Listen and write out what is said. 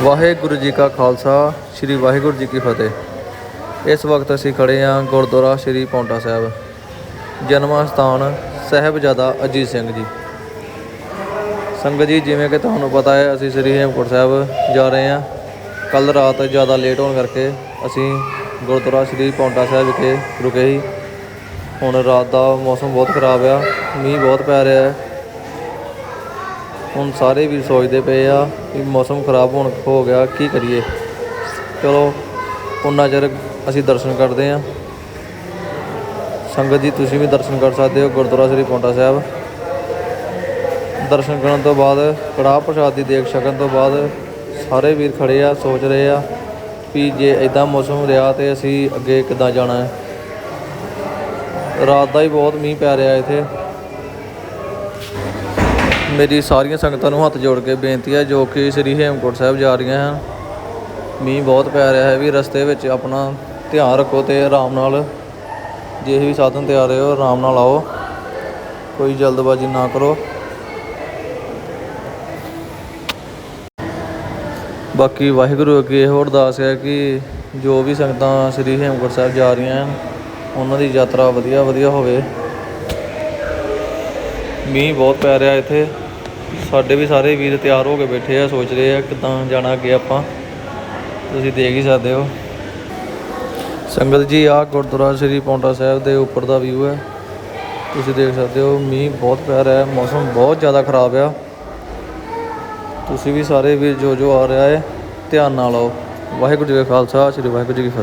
ਵਾਹਿਗੁਰੂ ਜੀ ਕਾ ਖਾਲਸਾ, ਸ੍ਰੀ ਵਾਹਿਗੁਰੂ ਜੀ ਕੀ ਫਤਿਹ। ਇਸ ਵਕਤ ਅਸੀਂ ਖੜੇ ਹਾਂ ਗੁਰਦੁਆਰਾ ਸ੍ਰੀ ਪੌਂਟਾ ਸਾਹਿਬ, ਜਨਮ ਸਥਾਨ ਸਾਹਿਬਜ਼ਾਦਾ ਅਜੀਤ ਸਿੰਘ ਜੀ। ਸੰਗਤ ਜੀ, ਜਿਵੇਂ ਕਿ ਤੁਹਾਨੂੰ ਪਤਾ ਹੈ, ਅਸੀਂ ਸ੍ਰੀ ਹੇਮਕੁੰਟ ਸਾਹਿਬ ਜਾ ਰਹੇ ਹਾਂ। ਕੱਲ ਰਾਤ ਜ਼ਿਆਦਾ ਲੇਟ ਹੋਣ ਕਰਕੇ ਅਸੀਂ ਗੁਰਦੁਆਰਾ ਸ੍ਰੀ ਪੌਂਟਾ ਸਾਹਿਬ ਵਿਖੇ ਰੁਕੇ ਸੀ। ਹੁਣ ਰਾਤ ਦਾ ਮੌਸਮ ਬਹੁਤ ਖਰਾਬ ਆ, ਮੀਂਹ ਬਹੁਤ ਪੈ ਰਿਹਾ ਹੈ। ਹੁਣ ਸਾਰੇ ਵੀਰ ਸੋਚਦੇ ਪਏ ਆ ਕਿ ਮੌਸਮ ਖਰਾਬ ਹੋਣ ਹੋ ਗਿਆ, ਕੀ ਕਰੀਏ? ਚਲੋ, ਉਨਾ ਚਿਰ ਅਸੀਂ ਦਰਸ਼ਨ ਕਰਦੇ ਆ। ਸੰਗਤ ਜੀ, ਤੁਸੀਂ ਵੀ ਦਰਸ਼ਨ ਕਰ ਸਕਦੇ ਹੋ ਗੁਰਦੁਆਰਾ ਸ੍ਰੀ ਪੌਂਟਾ ਸਾਹਿਬ। ਦਰਸ਼ਨ ਕਰਨ ਤੋਂ ਬਾਅਦ, ਕੜਾਹ ਪ੍ਰਸ਼ਾਦ ਦੀ ਦੇਖ ਸਕਣ ਤੋਂ ਬਾਅਦ ਸਾਰੇ ਵੀਰ ਖੜੇ ਆ, ਸੋਚ ਰਹੇ ਆ ਵੀ ਜੇ ਇਦਾਂ ਮੌਸਮ ਰਿਹਾ ਤੇ ਅਸੀਂ ਅੱਗੇ ਕਿੱਦਾਂ ਜਾਣਾ ਹੈ। ਰਾਤ ਦਾ ਹੀ ਬਹੁਤ ਮੀਂਹ ਪੈ ਰਿਹਾ ਇੱਥੇ। ਮੇਰੀ ਸਾਰੀਆਂ ਸੰਗਤਾਂ ਨੂੰ ਹੱਥ ਜੋੜ ਕੇ ਬੇਨਤੀ ਹੈ, ਜੋ ਕਿ ਸ੍ਰੀ ਹੇਮਕੋਟ ਸਾਹਿਬ ਜਾ ਰਹੀਆਂ ਹਨ। ਮੀਂਹ ਬਹੁਤ ਪੈ ਰਿਹਾ ਹੈ ਵੀ ਰਸਤੇ ਵਿੱਚ ਆਪਣਾ ਧਿਆਨ ਰੱਖੋ ਤੇ ਆਰਾਮ ਨਾਲ ਜੇ ਵੀ ਸਾਧਨ ਤੇ ਆ ਰਹੇ ਹੋ ਆਰਾਮ ਨਾਲ ਆਓ। ਕੋਈ ਜਲਦਬਾਜ਼ੀ ਨਾ ਕਰੋ। ਬਾਕੀ ਵਾਹਿਗੁਰੂ ਅੱਗੇ ਇਹੋ ਅਰਦਾਸ ਹੈ ਕਿ ਜੋ ਵੀ ਸੰਗਤਾਂ ਸ੍ਰੀ ਹੇਮਕੁੰਟ ਸਾਹਿਬ ਜਾ ਰਹੀਆਂ ਹਨ, ਉਹਨਾਂ ਦੀ ਯਾਤਰਾ ਵਧੀਆ ਵਧੀਆ ਹੋਵੇ। ਮੀਂਹ ਬਹੁਤ ਪੈ ਰਿਹਾ ਇੱਥੇ। ਸਾਡੇ ਵੀ ਸਾਰੇ ਵੀਰ ਤਿਆਰ ਹੋ ਕੇ ਬੈਠੇ ਆ, ਸੋਚ ਰਹੇ ਆ ਕਿੱਦਾਂ ਜਾਣਾ ਅੱਗੇ ਆਪਾਂ। ਤੁਸੀਂ ਦੇਖ ਹੀ ਸਕਦੇ ਹੋ। ਸੰਗਤ ਜੀ, ਆਹ ਗੁਰਦੁਆਰਾ ਸ੍ਰੀ ਪੌਂਟਾ ਸਾਹਿਬ ਦੇ ਉੱਪਰ ਦਾ ਵਿਊ ਹੈ। ਤੁਸੀਂ ਦੇਖ ਸਕਦੇ ਹੋ, ਮੀਂਹ ਬਹੁਤ ਪੈ ਰਿਹਾ ਹੈ, ਮੌਸਮ ਬਹੁਤ ਜ਼ਿਆਦਾ ਖਰਾਬ ਆ। ਤੁਸੀਂ ਵੀ ਸਾਰੇ ਵੀਰ ਜੋ ਜੋ ਆ ਰਿਹਾ ਹੈ, ਧਿਆਨ ਨਾਲ ਆਓ। ਵਾਹਿਗੁਰੂ ਜੀ ਕਾ ਖਾਲਸਾ, ਸ੍ਰੀ ਵਾਹਿਗੁਰੂ ਜੀ ਕੀ ਫਤਿਹ।